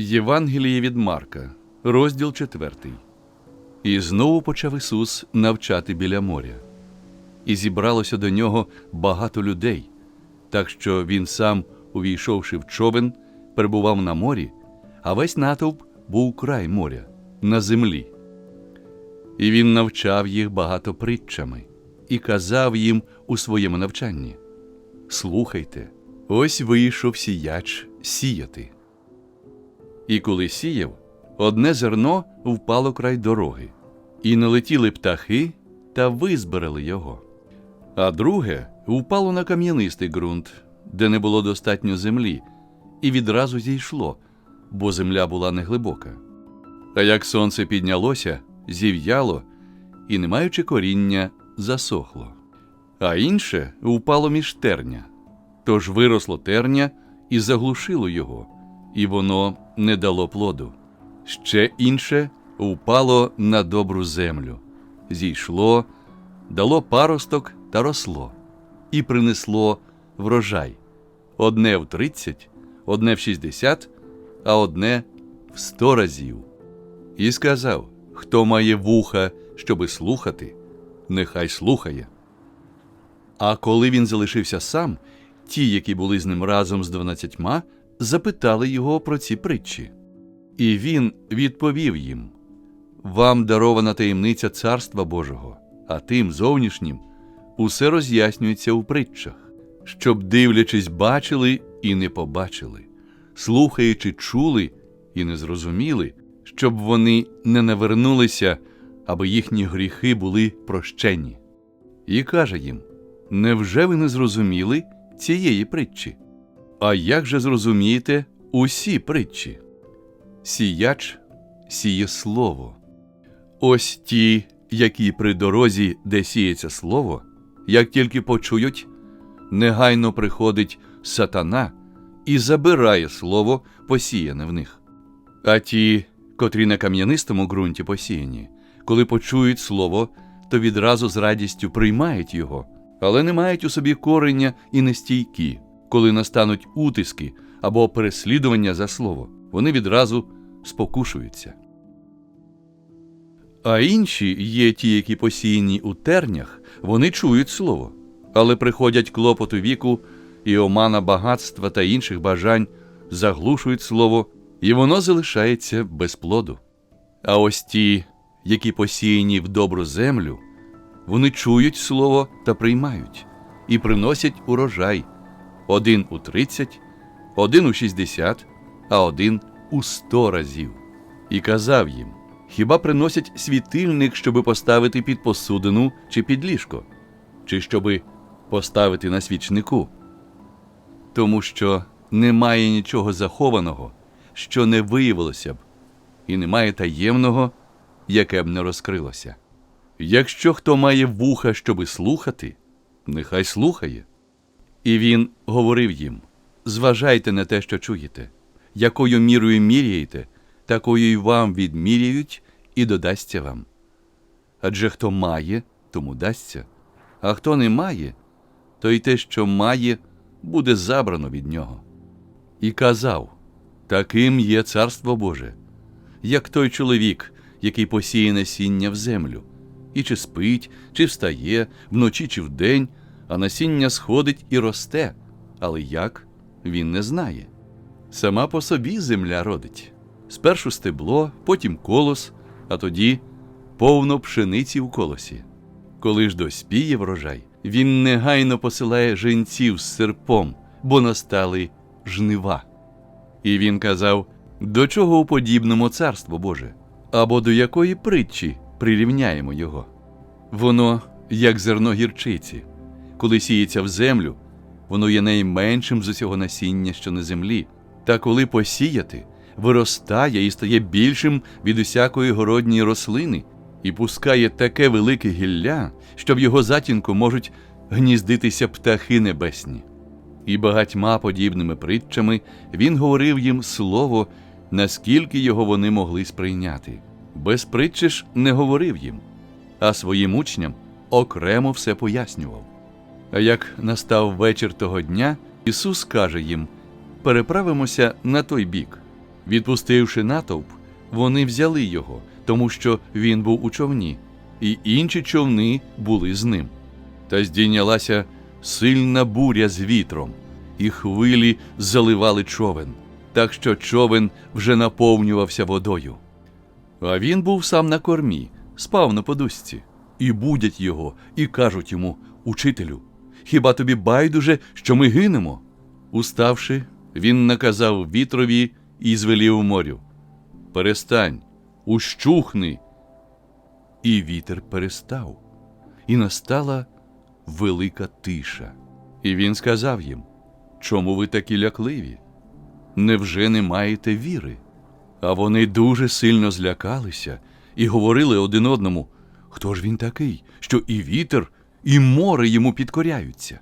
Євангеліє від Марка, розділ 4. І знову почав Ісус навчати біля моря. І зібралося до нього багато людей, так що він сам, увійшовши в човен, перебував на морі, а весь натовп був край моря, на землі. І він навчав їх багато притчами і казав їм у своєму навчанні: Слухайте, ось вийшов сіяч сіяти. І коли сіяв, одне зерно впало край дороги, і налетіли птахи та визбирали його. А друге впало на кам'янистий ґрунт, де не було достатньо землі, і відразу зійшло, бо земля була неглибока. А як сонце піднялося, зів'яло, і, не маючи коріння, засохло. А інше впало між терня, тож виросло терня і заглушило його, і воно не дало плоду. Ще інше впало на добру землю, зійшло, дало паросток та росло, і принесло врожай одне в тридцять, одне в шістдесят, а одне в сто разів. І сказав: Хто має вуха, щоби слухати, нехай слухає. А коли він залишився сам, ті, які були з ним разом з дванадцятьма, запитали його про ці притчі. І він відповів їм: Вам дарована таємниця Царства Божого, а тим зовнішнім усе роз'яснюється у притчах, щоб, дивлячись, бачили і не побачили, слухаючи, чули і не зрозуміли, щоб вони не навернулися, аби їхні гріхи були прощені. І каже їм: Невже ви не зрозуміли цієї притчі? А як же зрозумієте усі притчі? Сіяч сіє слово. Ось ті, які при дорозі, де сіється слово, як тільки почують, негайно приходить сатана і забирає слово, посіяне в них. А ті, котрі на кам'янистому ґрунті посіяні, коли почують слово, то відразу з радістю приймають його, але не мають у собі корення і нестійкі, коли настануть утиски або переслідування за слово, вони відразу спокушуються. А інші є ті, які посіяні у тернях, вони чують слово, але приходять клопоту віку і омана багатства та інших бажань, заглушують слово, і воно залишається без плоду. А ось ті, які посіяні в добру землю, вони чують слово та приймають, і приносять урожай один у тридцять, один у шістдесят, а один у сто разів. І казав їм: Хіба приносять світильник, щоби поставити під посудину чи під ліжко, чи щоби поставити на свічнику? Тому що немає нічого захованого, що не виявилося б, і немає таємного, яке б не розкрилося. Якщо хто має вуха, щоби слухати, нехай слухає. І він говорив їм: зважайте на те, що чуєте, якою мірою міряєте, такою й вам відміряють, і додасться вам. Адже хто має, тому дасться, а хто не має, то й те, що має, буде забрано від нього. І казав: таким є царство Боже, як той чоловік, який посіє насіння в землю, і чи спить, чи встає, вночі чи вдень, а насіння сходить і росте, але як він не знає. Сама по собі земля родить спершу стебло, потім колос, а тоді повно пшениці в колосі. Коли ж доспіє врожай, він негайно посилає женців з серпом, бо настали жнива. І він казав: до чого уподібнимо царство Боже, або до якої притчі прирівняємо його? Воно, як зерно гірчиці, коли сіється в землю, воно є найменшим з усього насіння, що на землі, та коли посіяти, виростає і стає більшим від усякої городньої рослини, і пускає таке велике гілля, що в його затінку можуть гніздитися птахи небесні. І багатьма подібними притчами він говорив їм слово, наскільки його вони могли сприйняти. Без притчі ж не говорив їм, а своїм учням окремо все пояснював. А як настав вечір того дня, Ісус каже їм: переправимося на той бік. Відпустивши натовп, вони взяли його, тому що він був у човні, і інші човни були з ним. Та здійнялася сильна буря з вітром, і хвилі заливали човен, так що човен вже наповнювався водою. А він був сам на кормі, спав на подушці, і будять його, і кажуть йому: Учителю, хіба тобі байдуже, що ми гинемо? Уставши, він наказав вітрові і звелів морю: Перестань, ущухни. І вітер перестав, і настала велика тиша. І він сказав їм: Чому ви такі лякливі? Невже не маєте віри? А вони дуже сильно злякалися і говорили один одному, хто ж він такий, що і вітер, і море йому підкоряються.